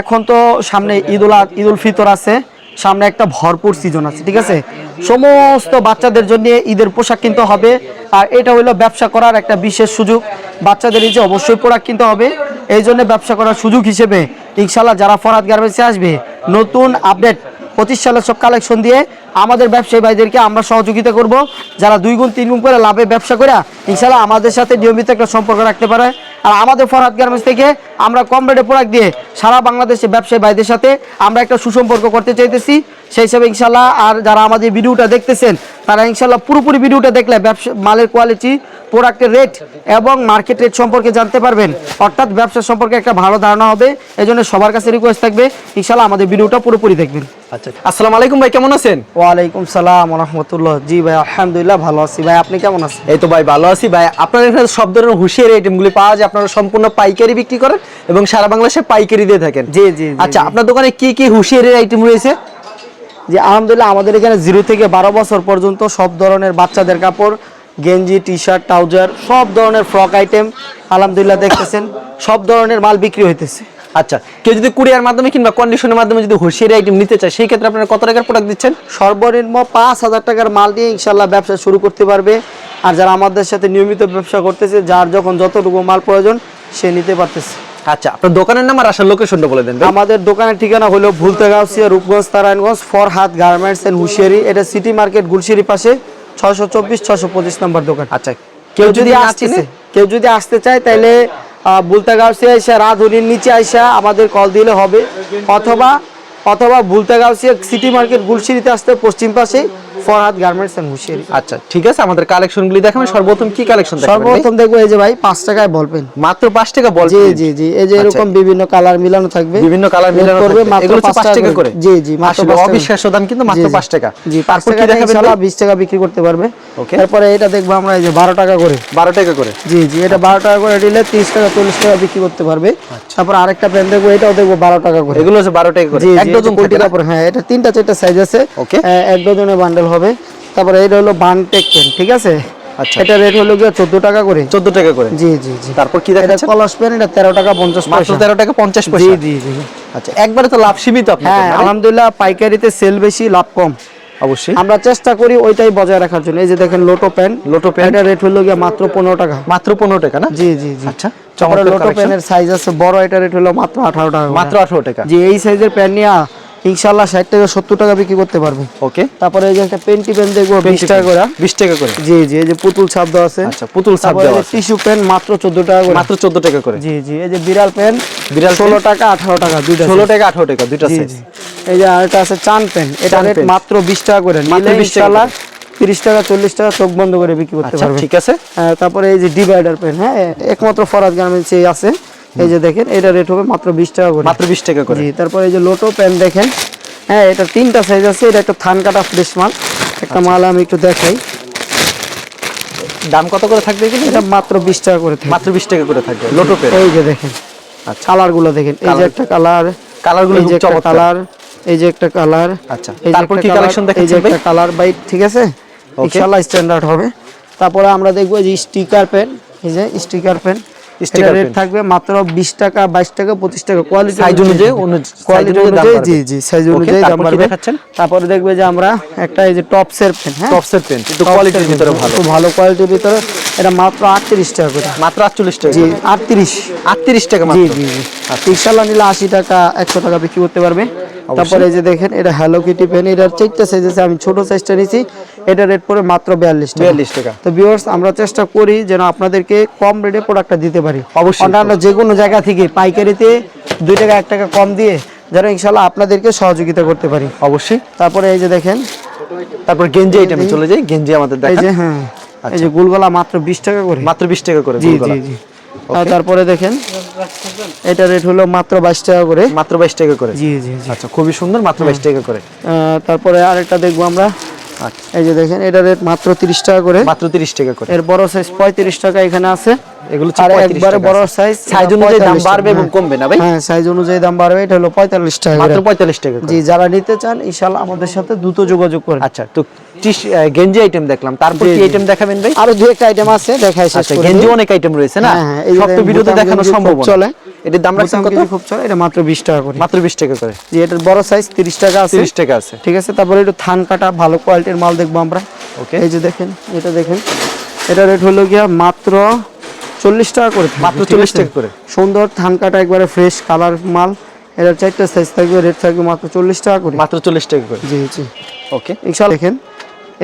এখন তো সামনে ঈদুল ঈদুল ফিতর আছে, সামনে একটা ভরপুর সিজন আছে, ঠিক আছে? সমস্ত বাচ্চাদের জন্য ঈদের পোশাক কিনতে হবে, আর এটা হলো ব্যবসা করার একটা বিশেষ সুযোগ। বাচ্চাদের এই যে অবশ্যই প্রোডাক্ট কিনতে হবে, এই জন্য ব্যবসা করার সুযোগ হিসেবে ইনশাল্লাহ যারা ফরাদ গার্মেন্টসে আসবে, নতুন আপডেট পঁচিশ সালের সব কালেকশন দিয়ে আমাদের ব্যবসায়ী ভাইদেরকে আমরা সহযোগিতা করব। যারা দুই গুণ, তিন গুণ করে লাভে ব্যবসা করে ইনশাল্লাহ আমাদের সাথে নিয়মিত একটা সম্পর্ক রাখতে পারে। আর আমাদের ফরহাদ গার্মেন্টস থেকে আমরা কম রেটে প্রোডাক্ট দিয়ে সারা বাংলাদেশে ব্যবসায়ী ভাইদের সাথে আমরা একটা সুসম্পর্ক করতে চাইতেছি। সেই হিসাবে ইনশাল্লাহ আর যারা আমাদের ভিডিওটা দেখতেছেন তারা ইনশাল্লাহ পুরোপুরি ভিডিওটা দেখলে ব্যবসা মালের কোয়ালিটি প্রোডাক্টের রেট এবং মার্কেট রেট সম্পর্কে জানতে পারবেন। অর্থাৎ ব্যবসা সম্পর্কে একটা ভালো ধারণা হবে এই জন্য সবার কাছে রিকোয়েস্ট থাকবে ইনশাল্লাহ আমাদের ভিডিওটা পুরোপুরি দেখবেন। আচ্ছা আসসালামু আলাইকুম ভাই কেমন আছেন? ওয়ালাইকুম সালাম রহমতুল্লাহ। জি ভাই আলহামদুলিল্লাহ ভালো আছি। ভাই আপনি কেমন আছেন? এই তো ভাই ভালো আছি। ভাই আপনার এখানে সব ধরনের হুঁশিয়ারি আইটেমগুলি পাওয়া যায় আপনারা সম্পূর্ণ পাইকারি বিক্রি করেন এবং সারা বাংলাদেশে পাইকারি দিয়ে থাকেন। জি, জি, জি, আচ্ছা আপনার দোকানে কি কি হুঁশিয়ারি আইটেম রয়েছে? যে আলহামদুলিল্লাহ আমাদের এখানে জিরো থেকে বারো বছর পর্যন্ত সব ধরনের বাচ্চাদের কাপড় গেঞ্জি টি শার্ট ট্রাউজার সব ধরনের ফ্রক আইটেম আলহামদুলিল্লাহ দেখতেছেন সব ধরনের মাল বিক্রি হইতেছে। আচ্ছা কেউ যদি কুরিয়ার মাধ্যমে কিংবা কন্ডিশনের মাধ্যমে যদি হুঁশিয়ারি আইটেম নিতে চায় সেই ক্ষেত্রে আপনারা কত টাকার প্রোডাক্ট দিচ্ছেন? সর্বনিম্ন পাঁচ হাজার টাকার মাল দিয়ে ইনশাল্লাহ ব্যবসা শুরু করতে পারবে। আর যারা আমাদের সাথে নিয়মিত ব্যবসা করতেছে যার যখন যতটুকু মাল প্রয়োজন সে নিতে পারতেছে। আচ্ছা আপনার দোকানের নাম আর আসার লোকেশনটা বলে দেন। আমাদের দোকানের ঠিকানা হলো ভুলতেগাছিয়া রূপগঞ্জ নারায়ণগঞ্জ ফর হাত গার্মেন্টস এন্ড হুশিয়ারি এটা সিটি মার্কেট গুলশিরি পাশে ছয়শো চব্বিশ ছয়শো পঁচিশ নম্বর দোকান আচ্ছা কেউ যদি চিনে? কেউ যদি আসতে চায় তাহলে বুলতাগাউসিয়া এসে রাধুনির নিচে আইসা আমাদের কল দিলে হবে অথবা অথবা বুলতাগাউসিয়া সিটি মার্কেট গুলশিরিতে আসতে পশ্চিম পাশে ফরহাদ গার্মেন্টস এন্ড হুশিয়ারি আচ্ছা ঠিক আছে আমাদের কালেকশনগুলি দেখাবেন সর্বপ্রথম কি কালেকশন দেখাবেন? সর্বপ্রথম দেখব এই যে ভাই পাঁচ টাকায় বলবেন মাত্র পাঁচ টাকা বল জি জি জি এই যে আচ্ছা। এরকম বিভিন্ন কালার মিলানো থাকবে বিভিন্ন কালার মিলানো থাকবে। মাত্র এগুলো হচ্ছে পাঁচ টাকা করে জি জি মাত্র টাকা। অবিশ্বাস্য দাম কিন্তু মাত্র জি, জি। পাঁচ টাকা জি পাঁচ তারপর টাকা কি দেখাবেন ইনশাআল্লাহ ভাই? বিশ টাকা বিক্রি করতে পারবে Okay. তারপরে এটা দেখব আমরা এই যে বারো টাকা করে বারো টাকা করে জি জি এটা বারো টাকা করে দিলে তিরিশ টাকা চল্লিশ টাকা বিক্রি করতে পারবে তারপর আরেকটা প্যান্ট দেখব এটাও দেখব বারো টাকা করে এগুলো হচ্ছে বারো টাকা করে এক ডজন কোটি? কাপড় হ্যাঁ এটা তিনটা চারটা সাইজ আছে Okay. আহ, এক ডজনের বান্ডেল হবে। তারপরে এটা হলো বানটেক পেন ঠিক আছে? আচ্ছা। এটা রেট হলো গিয়ে চোদ্দ টাকা করে। চোদ্দ টাকা করে? জি জি জি। তারপর কি এটা দেখাচ্ছেন কলস পেন এটা তেরো টাকা পঞ্চাশ মাত্র পয়সা। তেরো টাকা পঞ্চাশ জি পয়সা। জি জি আচ্ছা একবারে তো লাভ সীমিত আপনাদের হ্যাঁ মানে? আলহামদুলিল্লাহ পাইকারিতে সেল বেশি লাভ কম। অবশ্যই। আমরা চেষ্টা করি ওইটাই বজায় রাখার জন্য। এই যে দেখেন লোটো প্যান লোটো? এটা রেট হলো গিয়ে মাত্র পনেরো টাকা। মাত্র পনেরো টাকা না? জি জি জি। আচ্ছা চমৎকার লোটো। প্যানের সাইজ আছে বড় এটা রেট হলো মাত্র আঠারো টাকা মাত্র আঠারো টাকা। জি এই সাইজের প্যান নিয়ে ইনশাল্লাহ ষাট টাকা সত্তর টাকা বিক্রি করতে পারবে। ওকে তারপরে এই যে একটা পেন্টি পেন দেখব বিশ টাকা করে। বিশ টাকা করে? জি জি এই যে পুতুল ছাপ দেওয়া আছে। আচ্ছা পুতুল ছাপ দেওয়া আছে। টিস্যু পেন মাত্র চোদ্দ টাকা করে। মাত্র চোদ্দ টাকা করে? জি জি এই যে বিড়াল পেন বিড়াল ষোলো টাকা আঠারো টাকা দুইটা ষোলো। টাকা আঠারো টাকা দুইটা এই যে আরেকটা আছে চান পেন এটা রেট মাত্র বিশ টাকা করে। মাত্র 20 টাকা তিরিশ টাকা চল্লিশ টাকা চোখ বন্ধ করে বিক্রি করতে আচ্ছা পারবে ঠিক আছে। হ্যাঁ, তারপরে এই যে ডিভাইডার পেন হ্যাঁ একমাত্র ফরাজ গার্মেন্টস আছে। এই যে দেখেন এটা রেট হবে মাত্র বিশ টাকা করে মাত্র বিশ টাকা করে জি তারপরে এই যে লোটো পেন দেখেন হ্যাঁ এটা তিনটা সাইজ আছে এটা একটা থান কাটা ফ্রেশ মাল একটা আচ্ছা। মাল আমি একটু দেখাই দাম কত করে থাকবে এটা মাত্র বিশ টাকা করে। মাত্র বিশ টাকা করে থাকবে লোটো পেন এই যে দেখেন আচ্ছা কালারগুলো দেখেন এই যে একটা কালার কালারগুলো এই যে কালার এই যে একটা কালার আচ্ছা, এই তারপর কি colour, collection এই যে একটা কালার বাইট ঠিক আছে ইনশাআল্লাহ স্ট্যান্ডার্ড হবে তারপরে আমরা দেখব যে স্টিকার পেন এই যে স্টিকার পেন Sticker রেট থাকবে মাত্র 20 টাকা 22 টাকা 25 টাকা। কোয়ালিটি Size অনুযায়ী কোয়ালিটি অনুযায়ী জি জি সাইজ অনুযায়ী দাম তারপর বাড়বে। দেখাচ্ছেন? তারপরে দেখবে যে আমরা একটা এই যে টপসের পেন হ্যাঁ? টপসের পেন কিন্তু কোয়ালিটির ভিতরে ভালো। খুব ভালো কোয়ালিটির ভিতরে। এটা মাত্র 38 টাকা করে। মাত্র আটচল্লিশ টাকা। জি 38 আটত্রিশ টাকা জি মাত্র। জি জি। ইনশাল্লাহ নিলে আশি টাকা একশো টাকা বিক্রি করতে পারবে। তারপরে এই যে দেখেন এটা হ্যালো কিটি পেন এটার চারটা সাইজ আছে আমি ছোট সাইজটা নিয়েছি এটা রেট পড়ে মাত্র বিয়াল্লিশ টাকা। বিয়াল্লিশ টাকা। তো ভিউয়ার্স আমরা চেষ্টা করি যেন আপনাদেরকে কম রেটে প্রোডাক্টটা দিতে পারি। অবশ্যই। অন্যান্য যে কোনো জায়গা থেকে পাইকারিতে দুই টাকা এক টাকা কম দিয়ে যেন ইনশাল্লাহ আপনাদেরকে সহযোগিতা করতে পারি। অবশ্যই। তারপরে এই যে দেখেন তারপর গেঞ্জি আইটেমে চলে যাই। গেঞ্জি আমাদের এই যে হ্যাঁ এই যে গুলগলা মাত্র বিশ টাকা করে। মাত্র বিশ টাকা করে জি জি জি। তারপরে দেখেন এটা রেট হলো মাত্র বাইশ টাকা করে। মাত্র বাইশ টাকা করে? জি জি জি। আচ্ছা খুবই সুন্দর মাত্র বাইশ টাকা করে। আহ, তারপরে আরেকটা দেখব আমরা। আচ্ছা। এই যে দেখেন এটা রেট মাত্র তিরিশ টাকা করে। মাত্র তিরিশ টাকা করে। এর বড় সাইজ পঁয়ত্রিশ টাকা এখানে আছে। এগুলো আর একবারে বড় সাইজ সাইজ অনুযায়ী দাম বাড়বে এবং কমবে না ভাই? হ্যাঁ সাইজ অনুযায়ী দাম বাড়বে এটা হলো পঁয়তাল্লিশ টাকা মাত্র করে। পঁয়তাল্লিশ টাকা জি যারা নিতে চান আমাদের সাথে দ্রুত যোগাযোগ করেন আচ্ছা তো গেঞ্জি আইটেম দেখলাম। তারপর কি আইটেম দেখাবেন ভাই? আরও দু একটা আইটেম আছে দেখাই শেষ আচ্ছা করে গেঞ্জি অনেক আইটেম রয়েছে না? হ্যাঁ হ্যাঁ সব তো ভিডিওতে দেখানো সম্ভব না। চলে। এটার দাম রাখছেন কত? খুব চলে এটা মাত্র বিশ টাকা করে। মাত্র বিশ টাকা করে। যে এটার বড় সাইজ তিরিশ টাকা আছে। তিরিশ টাকা আছে। ঠিক আছে তারপরে একটু থান কাটা ভালো কোয়ালিটির মাল দেখব আমরা। ওকে এই যে দেখেন এটা দেখেন। এটা রেট হলো গিয়া মাত্র চল্লিশ টাকা করে মাত্র ঠিক 40 আছে? টাকা করে। সুন্দর থান কাটা একবারে ফ্রেশ কালার মাল। এটার চারটা সাইজ থাকবে রেট থাকবে মাত্র চল্লিশ টাকা করে। মাত্র চল্লিশ টাকা করে? জি জি। ওকে ইনশাল্লাহ দেখেন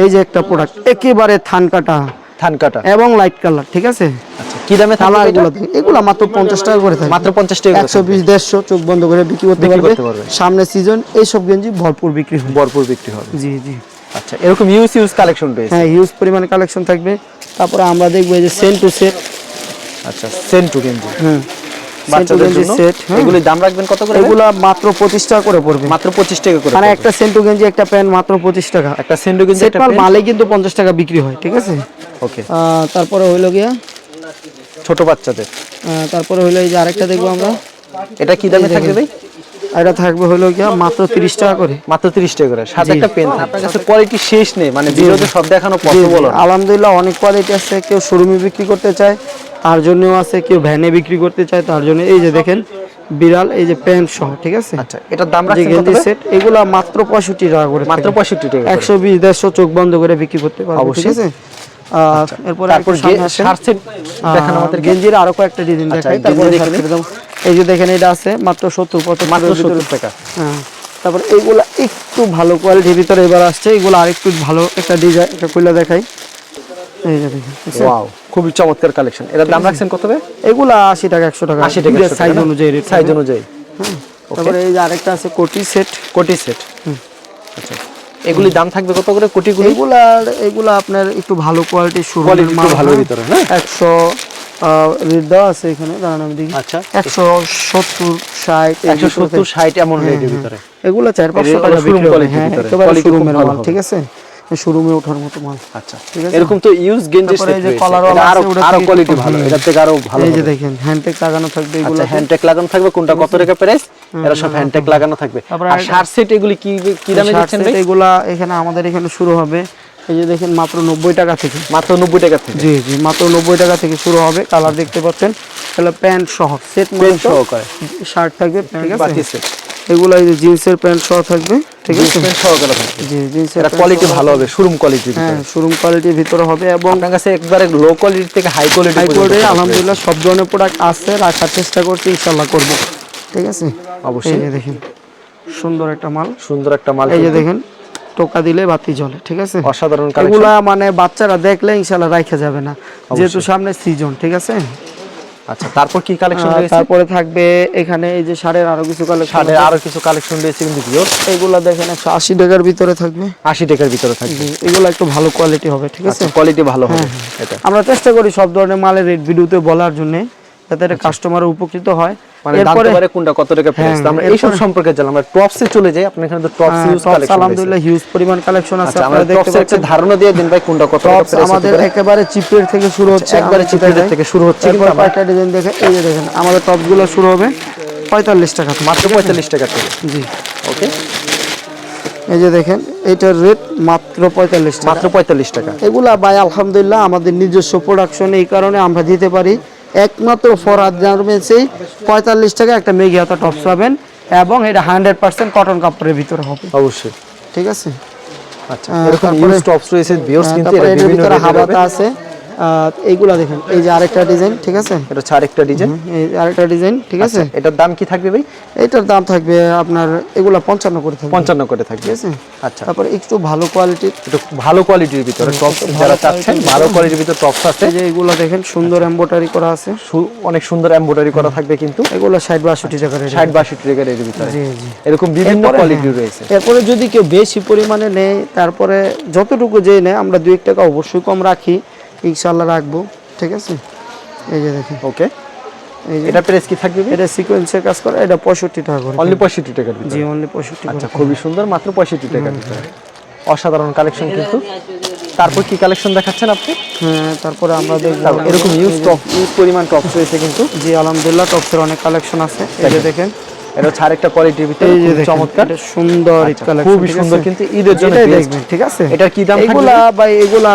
এই যে একটা প্রোডাক্ট একেবারে থান কাটা থান কাটা এবং লাইট কালার ঠিক আছে? আচ্ছা কি দামে এগুলো এগুলো মাত্র পঞ্চাশ টাকা করে থাকে মাত্র পঞ্চাশ টাকা করে একশো বিশ দেড়শো চোখ বন্ধ করে বিক্রি করতে পারবে। সামনে সিজন এইসব গেঞ্জি ভরপুর বিক্রি হয় ভরপুর বিক্রি হবে। জি জি। আচ্ছা এরকম ইউজ ইউজ কালেকশন রয়েছে। হ্যাঁ হিউজ পরিমাণে কালেকশন থাকবে। তারপরে আমরা দেখব এই যে সেন টু সেট আচ্ছা সেন্টু গেঞ্জি হুম। বাচ্চাদের জন্য? এগুলি দাম রাখবেন কত করে এগুলা মাত্র পঁচিশ টাকা করে পড়বে। মাত্র পঁচিশ টাকা করে মানে একটা সেন্টু গেঞ্জি একটা প্যান্ট মাত্র পঁচিশ টাকা। একটা সেন্টু গেঞ্জি একটা মাল মালে কিন্তু পঞ্চাশ টাকা বিক্রি হয় ঠিক আছে? ওকে। তারপরে হইল গিয়া? ছোট বাচ্চাদের। তারপরে হইল এই যে আরেকটা দেখব আমরা। এটা কি দামে থাকবে ভাই? এটা থাকবে হইল গিয়া মাত্র তিরিশ টাকা করে। মাত্র তিরিশ টাকা করে। সাথে একটা পেন আপনার কাছে কোয়ালিটি শেষ নেই। মানে ভিডিওতে সব দেখানো পসিবল জি, আলহামদুলিল্লাহ অনেক কোয়ালিটি আছে। কেউ শোরুমে বিক্রি করতে চায় তার জন্যও আছে। কেউ ভ্যানে বিক্রি করতে চায় তার জন্য এই যে দেখেন বিড়াল এই যে প্যান্ট সহ ঠিক আছে? আচ্ছা এটার দাম রাখছেন কত সেট এগুলা মাত্র পঁয়ষট্টি টাকা করে মাত্র পঁয়ষট্টি টাকা করে। একশো বিশ দেড়শো চোখ বন্ধ করে বিক্রি করতে পারব ঠিক অবশ্যই। আছে? আর এরপরে তারপর আরেকটু শার্ট সেট দেখান আহ, আমাদের গেঞ্জির আরও কয়েকটা ডিজাইন আচ্ছা, দেখাই তারপরে দেখে এই যে দেখেন এটা আছে মাত্র সত্তর পঁচাত্তর মাত্র সত্তর টাকা। হ্যাঁ। তারপর এইগুলা একটু ভালো কোয়ালিটির ভিতরে এবার আসছে। এগুলো আরেকটু ভালো একটা ডিজাইন একটা কইলা দেখাই। এই যে দেখেন ওয়াও খুবই চমৎকার কালেকশন দাম রাখছেন কত এগুলা আশি টাকা একশো টাকা। আশি টাকা সাইজ অনুযায়ী সাইজ অনুযায়ী। তারপরে এই যে আরেকটা আছে কোটি সেট কোটি সেট আচ্ছা। এগুলি দাম থাকবে কত করে? কোটিগুলি? এগুলার এগুলা আপনার একটু ভালো কোয়ালিটির শুরু ভালোর ভিতরে, হ্যাঁ? একশো রেট দেওয়া আছে এখানে দাঁড়ান আমি দেখি। আচ্ছা। একশো সত্তর ষাট একশো সত্তর ষাট এমন রেটের ভিতরে। এগুলো চার পাঁচশো টাকা showroom বিক্রি হবে। হ্যাঁ। একেবারে শোরুমের মাল ঠিক আছে? শোরুমে ওঠার মতো মাল আচ্ছা। ঠিক আছে? এরকম তো ইউজ গেঞ্জি সেট যে এটা ওয়ালা আরও আরও কোয়ালিটি ভালো। এটার থেকে আরও ভালো এই যে। দেখেন হ্যান্ডটেক লাগানো থাকবে এগুলো আচ্ছা হ্যান্ডটেক লাগানো থাকবে কোনটা কত টাকা প্রাইস এরা সব হ্যান্ডটেক লাগানো থাকবে। আর শার্ট সেট এগুলি কি কি দামে দিচ্ছেন ভাই? এগুলা এখানে আমাদের এখানে শুরু হবে এই যে দেখেন মাত্র নব্বই টাকা থেকে। মাত্র নব্বই টাকা থেকে? জি জি মাত্র নব্বই টাকা থেকে শুরু হবে। কালার দেখতে পাচ্ছেন তাহলে প্যান্ট সহ সেট Pant সহকারে। শার্ট থাকবে ঠিক আছে? এগুলো এই যে জিন্সের প্যান্ট সহ থাকবে ঠিক আছে? প্যান্ট সহকারে থাকবে। জি জিন্সের কোয়ালিটি ভালো হবে শোরুম কোয়ালিটির হ্যাঁ শোরুম কোয়ালিটির ভিতরে হবে এবং আপনার কাছে একবারে লো কোয়ালিটি থেকে হাই কোয়ালিটি হাই কোয়ালিটি আলহামদুলিল্লাহ সব ধরনের প্রোডাক্ট আছে রাখার চেষ্টা করছি ইনশাল্লাহ করব। ঠিক আছে? অবশ্যই। দেখেন সুন্দর একটা মাল। সুন্দর একটা মাল এই যে দেখেন টোকা দিলে বাতি জ্বলে ঠিক আছে? অসাধারণ কালেকশন এগুলা মানে বাচ্চারা দেখলে ইনশাল্লাহ রাখা যাবে না যেহেতু সামনে সিজন ঠিক আছে? আচ্ছা তারপর কি কালেকশন রয়েছে? তারপরে থাকবে এখানে এই যে শাড়ির আরও কিছু কালেকশন সাড়ে আরও কিছু কালেকশন রয়েছে কিন্তু ভিউয়ার্স এগুলা দেখেন একশো আশি টাকার ভিতরে থাকবে। আশি টাকার ভিতরে থাকবে। এগুলা একটু ভালো কোয়ালিটি হবে ঠিক আছে? আচ্ছা কোয়ালিটি ভালো হবে এটা। আমরা চেষ্টা করি সব ধরনের মালের রেট ভিডিওতে বলার জন্য। যাতে কাস্টমার উপকৃত হয়। মানে জানতে পারে কোনটা কত টাকা প্রাইস হ্যাঁ, আমরা এরপরে- এইসব সম্পর্কে জানলাম। আমরা টপসে চলে যাই আপনার এখানে তো টপস ইউজ কালেকশন আলহামদুলিল্লাহ হিউজ পরিমাণ কালেকশন আছে আচ্ছা আপনারা দেখতে টপসের একটা ধারণা দিয়ে দিন ভাই কোনটা কত টপস আমাদের একেবারে চিপের থেকে শুরু হচ্ছে একবারে চিপের থেকে শুরু হচ্ছে কিন্তু আমরা- কয়েকটা ডিজাইন দেখে এই যে দেখেন আমাদের টপসগুলো শুরু হবে পঁয়তাল্লিশ টাকা মাত্র পঁয়তাল্লিশ টাকা থেকে। জি। ওকে এই যে দেখেন এটার রেট মাত্র পঁয়তাল্লিশ মাত্র পঁয়তাল্লিশ টাকা। এগুলা ভাই আলহামদুলিল্লাহ আমাদের নিজস্ব প্রোডাকশন এই কারণে আমরা দিতে পারি। একমাত্র ফরাদ গার্মেন্টসেই পঁয়তাল্লিশ টাকা একটা মেঘি হাতা টপস পাবেন এবং এটা হান্ড্রেড পার্সেন্ট কটন কাপড়ের ভিতরে হবে। অবশ্যই। ঠিক আছে? আচ্ছা এরকম ইউজ টপস রয়েছে ভিউয়ার্স কিন্তু এটা এটার বিভিন্ন ভিতরে হাবাতা আছে। এইগুলা দেখেন। এই যে আরেকটা ডিজাইন ঠিক আছে? এটা হচ্ছে আরেকটা ডিজাইন। এই আরেকটা ডিজাইন ঠিক আছে? এটার দাম কি থাকবে ভাই? এটার দাম থাকবে আপনার এগুলা পঞ্চান্ন করে থাকবে। পঞ্চান্ন করে থাকবে। ঠিক আছে? আচ্ছা। তারপরে একটু ভালো কোয়ালিটির একটু ভালো কোয়ালিটির ভিতরে টপস যারা চাচ্ছেন ভালো কোয়ালিটির ভিতরে টপস আছে। যে এগুলা দেখেন সুন্দর এমব্রয়ডারি করা আছে। অনেক সুন্দর এমব্রয়ডারি করা থাকবে কিন্তু। এগুলো ষাট বাষট্টি টাকা রেট ষাট বাষট্টি টাকার এর ভিতরে। জি জি। এরকম বিভিন্ন কোয়ালিটি হ্যাঁ, রয়েছে। এরপরে যদি কেউ বেশি পরিমাণে নেয় তারপরে যতটুকু যে নেয় আমরা দুই এক টাকা অবশ্যই কম রাখি। ইনশাল্লাহ রাখব ঠিক আছে? এই যে দেখেন। ওকে। এটা প্রাইস কি থাকবে এটা সিকোয়েন্সের কাজ করে এটা পঁয়ষট্টি টাকা করে। অনলি পঁয়ষট্টি টাকা ভিতরে? জি অনলি পঁয়ষট্টি করে আচ্ছা খুবই সুন্দর মাত্র পঁয়ষট্টি টাকা ভিতরে। অসাধারণ কালেকশন কিন্তু। তারপর কি কালেকশন দেখাচ্ছেন আপনি? হ্যাঁ তারপরে আমরা দেখব। তারপর এরকম ইউজ টপ ইউজ পরিমাণ টপস রয়েছে কিন্তু। জি আলহামদুলিল্লাহ টপসের অনেক কালেকশন আছে। এই যে দেখেন। এটা হচ্ছে আরেকটা কোয়ালিটির ভিতরে চমৎকার। সুন্দর আচ্ছা, খুবই সুন্দর কিন্তু ঈদের জন্য দেখবেন ঠিক আছে? এটার কি দাম থাকবে? এগুলা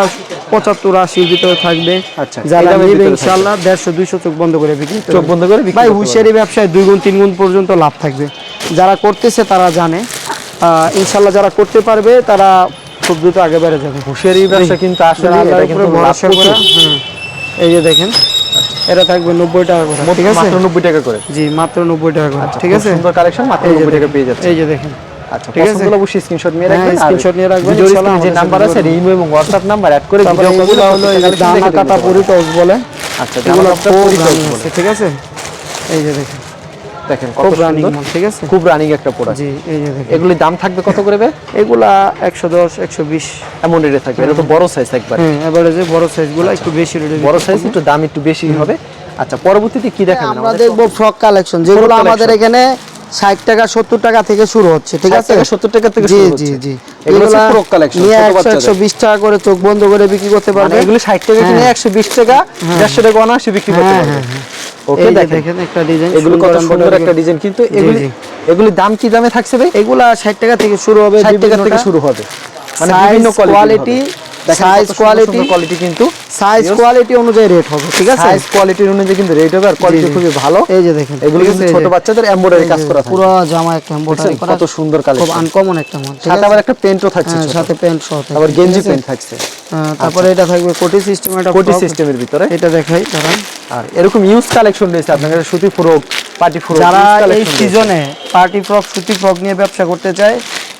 পঁচাত্তর আশির ভিতরে থাকবে। আচ্ছা, যারা নিবে ইনশাআল্লাহ দেড়শো দুইশো চোখ বন্ধ করে বিক্রি চোখ বন্ধ করে ভাই হুঁশিয়ারি ব্যবসায় দুই গুণ তিন গুণ পর্যন্ত লাভ থাকবে। যারা করতেছে তারা জানে। আহ, ইনশাআল্লাহ যারা করতে পারবে তারা খুব দ্রুত আগে বেড়ে যাবে। হুঁশিয়ারি ব্যবসা কিন্তু আসলে এই যে দেখেন এটা থাকবে নব্বই টাকা করে ঠিক আছে? মাত্র নব্বই টাকা করে। জি মাত্র নব্বই টাকা করে ঠিক আছে? সুন্দর কালেকশন মাত্র এই যে নব্বই টাকা পেয়ে যাচ্ছে এই যে দেখেন আচ্ছা ঠিক আছে? অবশ্যই স্ক্রিনশট নিয়ে হ্যাঁ, রাখবেন স্ক্রিনশট নিয়ে রাখবেন, ইনশাআল্লাহ যে নাম্বার আছে ইমো এবং হোয়াটসঅ্যাপ নাম্বার অ্যাড করে ভিডিও কল হলো দানা কাটা পরি টস বলে আচ্ছা কাটা পরি running বলে ঠিক আছে? এই যে দেখেন। দেখেন কত রানিং ঠিক আছে? খুব রানিং একটা প্রোডাক্ট জি এই যে দেখেন। এগুলির দাম থাকবে কত করে বে? এগুলা একশো দশ একশো বিশ। এমন রেটে থাকবে এটা তো বড় সাইজ একবার। হ্যাঁ এবারে যে বড় সাইজগুলো একটু বেশি রেটে বড় সাইজ একটু দাম একটু বেশি হবে। আচ্ছা পরবর্তীতে কি দেখাবেন আমরা দেখব ফ্রক কালেকশন যেগুলো আমাদের এখানে ষাট টাকা সত্তর টাকা থেকে শুরু হচ্ছে ঠিক আছে? 70 টাকা থেকে জি শুরু জি হচ্ছে। জি। এগুলো হচ্ছে এগুলা বাচ্চাদের। একশো বিশ টাকা করে চোখ বন্ধ করে বিক্রি করতে মানে পারবে। এগুলো 60 টাকা কিনে 120 টাকা 150 টাকা অনায়াসে বিক্রি করতে হ্যাঁ, পারবে। হ্যাঁ, ওকে দেখেন। একটা ডিজাইন এগুলো কত সুন্দর একটা ডিজাইন কিন্তু এগুলি এগুলি দাম কি দামে থাকছে ভাই? এগুলা ষাট টাকা থেকে শুরু হবে 60 টাকা থেকে শুরু হবে। মানে বিভিন্ন কোয়ালিটি সাইজ quality, কোয়ালিটি কিন্তু সাইজ কোয়ালিটি অনুযায়ী রেট হবে ঠিক আছে? সাইজ কোয়ালিটির অনুযায়ী কিন্তু রেট হবে আর কোয়ালিটি খুবই ভালো। এই যে দেখেন এগুলো কিন্তু ছোট বাচ্চাদের এমব্রয়ডারি কাজ করা থাকে। পুরো জামা একটা এমব্রয়ডারি করা কত সুন্দর কালেকশন খুব আনকমন একটা মাল সাথে আবার একটা পেন্টও থাকছে হ্যাঁ, সাথে প্যান্ট সহ আবার গেঞ্জি? পেন্ট থাকছে। হ্যাঁ, তারপরে এটা থাকবে কোটি সিস্টেম একটা কোটি সিস্টেমের ভিতরে। এটা দেখাই দাঁড়ান। আর এরকম ইউজ কালেকশন রয়েছে আপনার কাছে সুতি ফ্রক পার্টি ফ্রক যারা এই সিজনে পার্টি ফ্রক সুতি ফ্রক নিয়ে ব্যবসা করতে চায়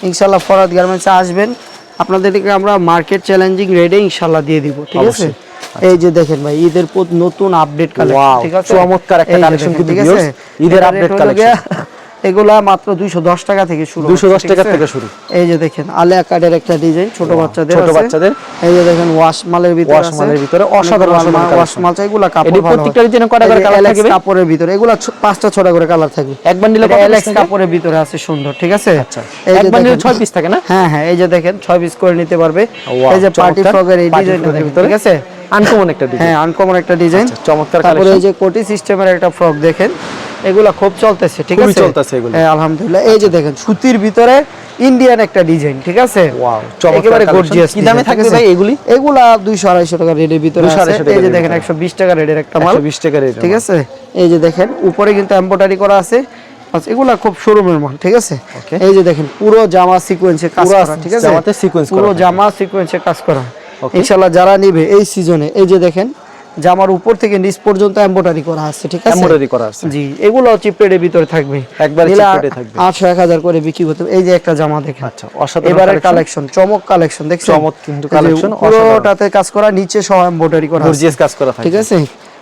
ইনশাআল্লাহ ফরাদ গার্মেন্টসে আসবেন। আপনাদেরকে আমরা মার্কেট চ্যালেঞ্জিং রেডে ইনশাল্লাহ দিয়ে দিব ঠিক আছে? এই যে দেখেন ভাই ঈদের নতুন আপডেট কালেকশন ঠিক আছে? চমৎকার একটা দেখেন, কিন্তু ঠিক আছে? ঈদের আপডেট গিয়া, এগুলা মাত্র 210 টাকা থেকে শুরু 210 হচ্ছে, ঠিক টাকা থেকে শুরু। এই যে দেখেন আলিয়া কার্ডের একটা ডিজাইন ছোট বাচ্চাদের ছোট বাচ্চাদের। এই যে দেখেন ওয়াশ মালের ভিতরে Wash মালের ভিতরে অসাধারণ ওয়াশ। মাল চাইগুলা কাপড় এটি ভালো হয়। প্রত্যেকটার জন্য কয়টা করে LX থাকবে? কাপড়ের ভিতরে এগুলা পাঁচটা ছটা করে কালার থাকবে এক বান্ডিলে কত থাকে? কাপড়ের ভিতরে আছে সুন্দর ঠিক আছে আচ্ছা এক বান্ডিলে দেখেন- 6 পিস থাকে না হ্যাঁ হ্যাঁ এই যে দেখেন ছয় পিস করে নিতে পারবে এই যে পার্টি। ফ্রকের এই ডিজাইনটা ঠিক আছে আনকমন একটা ডিজাইন হ্যাঁ আনকমন একটা ডিজাইন আচ্ছা, চমৎকার তারপরে এই যে কোটি সিস্টেমের একটা ফ্রক দেখেন এগুলা খুব চলতেছে ঠিক আছে? চলতেছে এগুলো। হ্যাঁ আলহামদুলিল্লাহ। এই যে দেখেন সুতির ভিতরে ইন্ডিয়ান একটা ডিজাইন ঠিক আছে? চমৎকার একেবারে গর্জিয়াস কি দামে থাকবে ভাই এগুলি? এগুলা 200 250 টাকা রেডের ভিতরে আছে। এই যে দেখেন 120 টাকা রেডের একটা মাল 120 টাকা রেট ঠিক আছে? এই যে দেখেন উপরে কিন্তু এমব্রয়ডারি করা আছে। আচ্ছা এগুলা খুব শোরুমের মাল ঠিক আছে? এই যে দেখেন পুরো জামা সিকোয়েন্সে কাজ করা ঠিক আছে? জামাতে sequence করা পুরো। জামা সিকোয়েন্সে কাজ করা. ইনশাআল্লাহ যারা নিবে এই সিজনে এই যে দেখেন জামার উপর থেকে নিচ পর্যন্ত এমব্রয়ডারি করা আছে ঠিক আছে? এমব্রয়ডারি করা আছে। জি এগুলো চিপ রেটের ভিতরে থাকবে। একবারে এ থাকবে। আটশো এক হাজার করে বিক্রি করতে এই যে একটা জামা দেখেন। আচ্ছা, অসাধারণ এবারে কালেকশন চমক কালেকশন দেখছেন? চমক কিন্তু যে পুরোটাতে কাজ করা নিচে সহ এমব্রয়ডারি করা আছে। গর্জিয়াস কাজ করা থাকে। ঠিক আছে?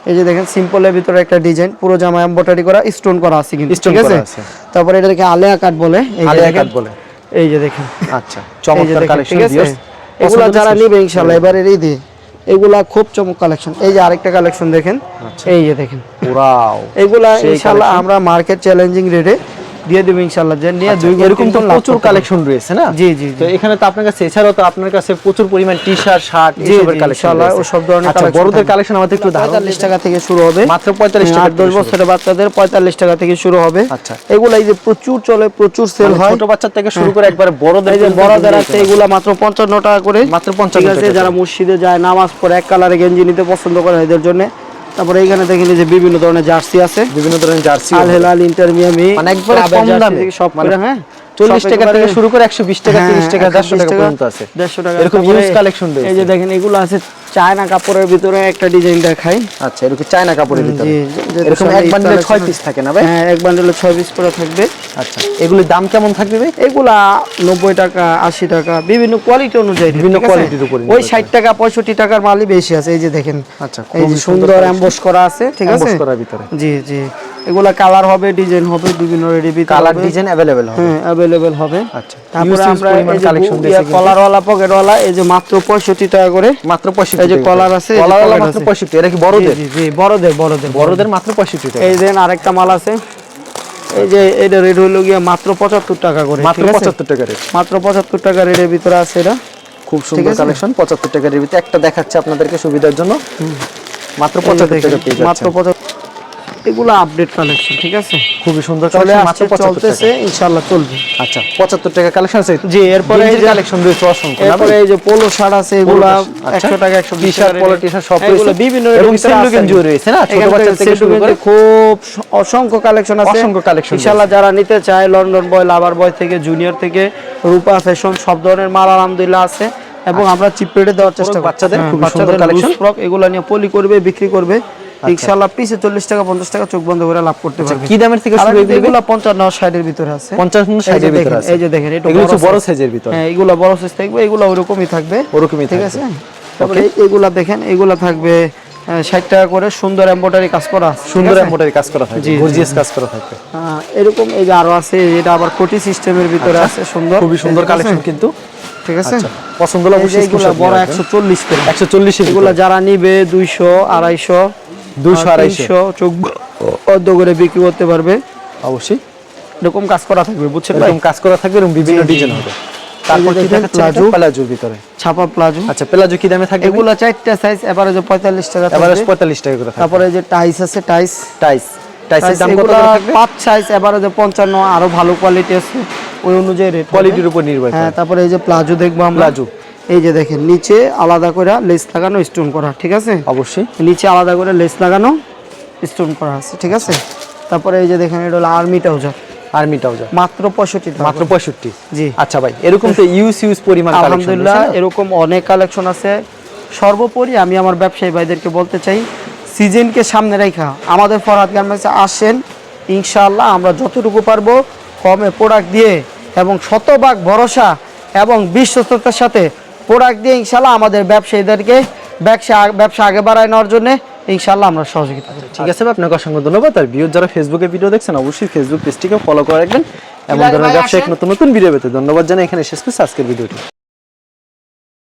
এই যে দেখেন সিম্পলের ভিতরে একটা ডিজাইন পুরো জামা এমব্রয়ডারি করা স্টোন করা আছে কিন্তু ঠিক আছে। তারপরে এটাকে আলেয়া কাট বলে। এই যে আলিয়া কাট বলে। এই যে দেখেন। আচ্ছা চমৎকার কালেকশন এগুলা যারা নিবে ইনশাআল্লাহ এবারে ঈদে। এগুলা খুব চমক কালেকশন এই যে আরেকটা কালেকশন দেখেন। এই যে দেখেন। এগুলা আচ্ছা। ইনশাআল্লাহ আমরা মার্কেট চ্যালেঞ্জিং রেটে দিয়ে দেব ইনশাআল্লাহ। যে নিয়ে দুই এরকম তো প্রচুর কালেকশন রয়েছে না? জি, জি, তো এখানে তো আপনার কাছে এছাড়াও তো আপনার কাছে প্রচুর পরিমাণ টি শার্ট শার্ট কালেকশন ও সব ধরনের আচ্ছা বড়দের কালেকশন আমাদের একটু ধারণা পঁয়তাল্লিশ টাকা থেকে শুরু হবে। মাত্র 45 টাকা আট দশ বছরের বাচ্চাদের পঁয়তাল্লিশ টাকা থেকে শুরু হবে। আচ্ছা। এগুলা এই যে প্রচুর চলে প্রচুর সেল হয়। ছোট বাচ্চা থেকে শুরু করে একবারে বড়দের যে বড়দের আছে এগুলা মাত্র পঞ্চান্ন টাকা করে। মাত্র 55 টাকা যারা মসজিদে যায় নামাজ পড়ে এক কালারে গেঞ্জি নিতে পছন্দ করে এদের জন্য। তারপরে এইখানে দেখেন যে বিভিন্ন ধরনের জার্সি আছে। বিভিন্ন ধরনের jersey Al Hilal Inter Miami মানে একবারে কম দামে। সব মানে করে হ্যাঁ 40 টাকা থেকে শুরু করে 120 টাকা হ্যাঁ, 30 টাকা 150 টাকা পর্যন্ত আছে। দেড়শো টাকা এরকম ইউজ কালেকশন এই যে দেখেন এগুলো আছে চায়না কাপড়ের ভিতরে একটা ডিজাইন দেখাই আচ্ছা এরকম চায়না কাপড়ের ভিতরে জি, যে- এরকম যে এক বান্ডেলে collection 6 পিস থাকে না ভাই হ্যাঁ এক বান্ডেলে ছয় পিস করে থাকবে আচ্ছা এগুলির দাম কেমন থাকবে ভাই এগুলা নব্বই টাকা আশি টাকা বিভিন্ন কোয়ালিটি অনুযায়ী বিভিন্ন ঠিক আছে? quality-র উপর নির্ভর ওই করে। ষাট টাকা পঁয়ষট্টি টাকার মালই বেশি আছে এই যে দেখেন আচ্ছা, এই খুবই যে সুন্দর সুন্দর collection। অ্যাম্বস করা আছে ঠিক আছে Emboss করার ভিতরে। জি জি এগুলা কালার হবে ডিজাইন হবে বিভিন্ন রেডি কালার ডিজাইন अवेलेबल হবে হ্যাঁ অ্যাভেলেবেল হবে আচ্ছা তারপরে Huge, huge আমরা পরিমাণ এই যে collection বু- দিয়েছে ইয়া কিন্তু। কলারওয়ালা পকেটওয়ালা এই যে মাত্র পঁয়ষট্টি টাকা করে মাত্র 65 এই যে কলার আছে, কলার মাত্র 65 এটা কি বড়দের? জি জি বড়দের বড়দের বড়দের মাত্র 65 টাকা। এই দেন আরেকটা মাল আছে। এই যে এটা রেট হইল গিয়া মাত্র পঁচাত্তর টাকা করে মাত্র ঠিক 75 টাকা রেট। মাত্র পঁচাত্তর টাকা রেটের ভিতরে আছে এটা। খুব সুন্দর? কালেকশন 75 টাকার ভিতরে। একটা দেখাচ্ছে আপনাদেরকে সুবিধার জন্য। মাত্র 75 টাকা পেয়ে মাত্র যাচ্ছে পঁচাত্তর এগুলো আপডেট কালেকশন ঠিক আছে খুবই সুন্দর চলে কালেকশন আসছে চলতেছে ইনশাআল্লাহ চলবে আচ্ছা 75 টাকা কালেকশন আছে জি এরপরে এই যে কালেকশন রয়েছে অসংখ্য এরপরে এই যে পোলো শার্ট আছে এগুলা আচ্ছা। 100 টাকা 120 টি-শার্ট, টাকা পোলো টি-শার্ট সব হ্যাঁ, এগুলো রয়েছে। বিভিন্ন এবং ভিতরে সেলু আছে। রয়েছে না? ছোট বাচ্চা থেকে শুরু করে। খুব অসংখ্য কালেকশন আছে অসংখ্য collection ইনশাআল্লাহ যারা নিতে চায় লন্ডন বয় লাভার বয় থেকে জুনিয়র থেকে রূপা ফ্যাশন সব ধরনের মাল আলহামদুলিল্লাহ আছে এবং আমরা চিপ রেটে দেওয়ার চেষ্টা বাচ্চাদের হ্যাঁ, খুবই সুন্দর collection। loose এগুলো নিয়ে পলি করবে বিক্রি করবে আচ্ছা। ইনশাআল্লাহ পিসে 40 টাকা 50 টাকা চোখ বন্ধ করে লাভ করতে আচ্ছা, পারবে। কি দামের থেকে শুরু এগুলো 55 60 এর ভিতরে আছে। 55 60 এর ভিতরে আছে। এই যে দেখেন এটা এগুলো বড় সাইজের ভিতরে। হ্যাঁ এগুলো বড় সাইজ থাকবে এগুলো ওরকমই থাকবে। ওরকমই ঠিক আছে? তারপরে এগুলো দেখেন এগুলো থাকবে 60 টাকা করে সুন্দর এমব্রয়ডারি কাজ করা সুন্দর এমব্রয়ডারি কাজ করা থাকে গর্জিয়াস কাজ করা থাকে এরকম এই যে আরও আছে এটা আবার কোটি সিস্টেমের ভিতরে আচ্ছা। আছে সুন্দর। খুবই সুন্দর কালেকশন কিন্তু। ঠিক আছে? পছন্দ হলে অবশ্যই বড় 140 করে। 140 এগুলো যারা নিবে 200 250 দুশো করে বিক্রি করতে পারবে। অবশ্যই। এরকম কাজ করা থাকবে বুঝছেন এরকম কাজ করা থাকবে বিভিন্ন ডিজাইন হবে। আচ্ছা, টাকা করে তারপরে যে টাইস আছে টাইস টাইস দাম আরও ভালো কোয়ালিটি আছে। ওই অনুযায়ী রেট কোয়ালিটির উপর নির্ভর করে। হ্যাঁ তারপরে এই যে প্লাজো দেখব আমরা। প্লাজো। এই যে দেখেন নিচে আলাদা করে লেস লাগানো স্টোন করা ঠিক আছে? অবশ্যই। নিচে আলাদা করে লেস লাগানো স্টোন করা আছে ঠিক আছে? তারপরে এই যে দেখেন এটা হলো আর্মি ট্রাউজার আর্মিটাও যা মাত্র পঁয়ষট্টি মাত্র 65 জি। আচ্ছা ভাই এরকম তো ইউজ ইউজ পরিমাণ আলহামদুলিল্লাহ এরকম অনেক কালেকশন আছে। সর্বোপরি আমি আমার ব্যবসায়ী ভাইদেরকে বলতে চাই সিজনকে সামনে রেখা। আমাদের ফরহাদ গার্মেন্টসে আসেন ইনশাআল্লাহ আমরা যতটুকু পারব কমে প্রোডাক্ট দিয়ে এবং শতভাগ ভরসা এবং বিশ্বস্ততার সাথে প্রোডাক্ট দিয়ে ইনশাল্লাহ আমাদের ব্যবসায়ীদেরকে ব্যবসা ব্যবসা আগে বাড়ায় নেওয়ার জন্য ইনশাল্লাহ আমরা সহযোগিতা করি। ঠিক আছে আপনাকে অসংখ্য ধন্যবাদ। আর ভিউ যারা ফেসবুকে ভিডিও দেখছেন অবশ্যই ফেসবুক পেজটিকে ফলো করে রাখবেন। এমন ধরনের ব্যবসায়িক নতুন নতুন ভিডিও পেতে। ধন্যবাদ জানাই এখানে শেষ করছি আজকের ভিডিওটি